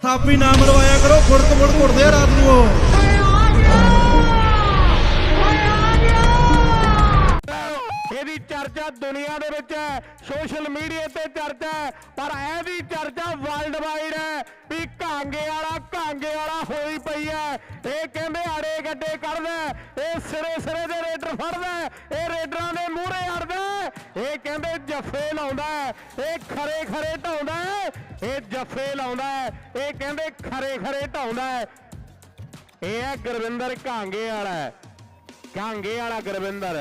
ਥਾਪੀ ਨਾ ਮਰਵਾਇਆ ਕਰੋ ਫੁੜਕ ਫੁੜਕ ਉੱਠਦੇ ਆ ਰਾਤ ਨੂੰ ਉਹ। ਇਹਦੀ ਚਰਚਾ ਦੁਨੀਆ ਦੇ ਵਿੱਚ ਹੈ, ਸੋਸ਼ਲ ਮੀਡੀਆ ਤੇ ਚਰਚਾ ਹੈ, ਪਰ ਇਹਦੀ ਚਰਚਾ ਵਰਲਡ ਵਾਈਡ ਹੈ ਵੀ ਕਾਂਗੇ ਵਾਲਾ ਕਾਂਗੇ ਵਾਲਾ ਹੋਈ ਪਈ ਹੈ। ਇਹ ਕਹਿੰਦੇ ਆੜੇ ਗੱਡੇ ਕੱਢਦਾ ਇਹ ਸਿਰੇ ਸਿਰੇ ਦੇ ਰੇਡਰ ਫੜਦਾ ਇਹ ਰੇਡਰਾਂ ਦੇ ਇਹ ਕਹਿੰਦੇ ਜੱਫੇ ਲਾਉਂਦਾ ਇਹ ਖਰੇ ਖਰੇ ਢਾਉਂਦਾ ਇਹ ਜੱਫੇ ਲਾਉਂਦਾ ਇਹ ਕਹਿੰਦੇ ਖਰੇ ਖਰੇ ਢਾਉਂਦਾ ਇਹ ਹੈ ਗੁਰਵਿੰਦਰ ਕਾਂਗੇ ਵਾਲਾ ਹੈ। ਕਾਂਗੇ ਵਾਲਾ ਗੁਰਵਿੰਦਰ।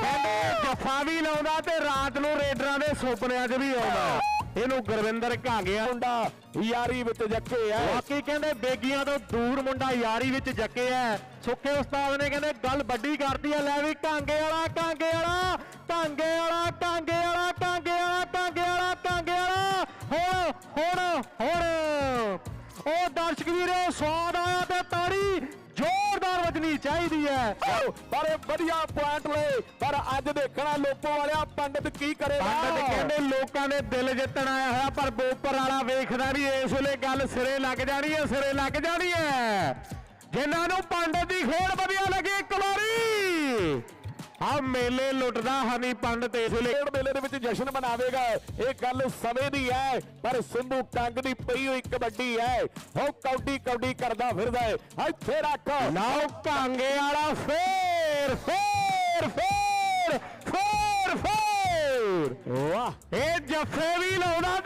ਕਹਿੰਦੇ ਜੱਫਾ ਵੀ ਲਾਉਂਦਾ ਤੇ ਰਾਤ ਨੂੰ ਰੇਡਰਾਂ ਦੇ ਸੁਪਨਿਆਂ 'ਚ ਵੀ ਆਉਂਦਾ ਇਹਨੂੰ ਗੁਰਵਿੰਦਰ ਕਾਂਗੇ ਮੁੰਡਾ ਯਾਰੀ ਵਿੱਚ ਜੱਕੇ ਆ ਬਾਕੀ ਕਹਿੰਦੇ ਬੇਗੀਆਂ ਤੋਂ ਦੂਰ ਮੁੰਡਾ ਯਾਰੀ ਵਿੱਚ ਜੱਕੇ ਆ ਸੁੱਖੇ ਉਸਤਾਦ ਨੇ ਕਹਿੰਦੇ ਗੱਲ ਵੱਡੀ ਕਰਦੀ ਆ ਲੈ ਵੀ ਕਾਂਗੇ ਵਾਲਾ ਕਾਂਗੇ ਵਾਲਾ ਕਾਂਗੇ ਵਾਲਾ ਕਾਂਗੇ ਵਾਲਾ ਕਾਂਗੇ ਵਾਲਾ ਕਾਂਗੇ ਵਾਲਾ ਕਾਂਗੇ ਵਾਲਾ। ਹੁਣ ਹੁਣ ਹੁਣ। ਉਹ ਦਰਸ਼ਕ ਵੀਰੋ ਸਵਾਦ ਆਇਆ ਤੇ ਤਾੜੀ ਜ਼ੋਰਦਾਰ ਵੱਜਣੀ ਚਾਹੀਦੀ ਹੈ। ਪਰ ਵਧੀਆ ਪੁਆਇੰਟ ਲਏ। ਪਰ ਅੱਜ ਦੇਖਣਾ ਲੋਕੋ ਵਾਲਿਆ ਪੰਡਤ ਕੀ ਕਰੇਗਾ? ਪੰਡਤ ਕਹਿੰਦੇ ਲੋਕਾਂ ਦੇ ਦਿਲ ਜਿੱਤਣ ਆਇਆ ਹੋਇਆ ਪਰ ਬੋਪਰ ਵਾਲਾ ਵੇਖਦਾ ਵੀ ਇਸ ਵੇਲੇ ਗੱਲ ਸਿਰੇ ਲੱਗ ਜਾਣੀ ਹੈ ਸਿਰੇ ਲੱਗ ਜਾਣੀ ਹੈ। ਜਿਨ੍ਹਾਂ ਨੂੰ ਪੰਡਤ ਦੀ ਖੇਡ ਆ ਮੇਲੇ ਲੁੱਟਦਾ ਹਨੀ ਪੰਡਤ ਇਸ ਵੇਲੇ ਮੇਲੇ ਦੇ ਵਿੱਚ ਜਸ਼ਨ ਮਨਾਵੇਗਾ। ਇਹ ਗੱਲ ਸਮੇਂ ਦੀ ਹੈ ਪਰ ਸਿੰਧੂ ਟੰਗ ਦੀ ਪਈ ਹੋਈ ਕਬੱਡੀ ਹੈ। ਉਹ ਕੌਡੀ ਕੌਡੀ ਕਰਦਾ ਫਿਰਦਾ ਹੈ। ਇੱਥੇ ਰੱਖ। ਲਓ ਕਾਂਗੇ ਵਾਲਾ ਫੇਰ ਫੇਰ ਫੇਰ ਫੇਰ ਫੇਰ। ਵਾਹ। ਇਹ ਜੱਫੇ ਵੀ ਰੇਡਰ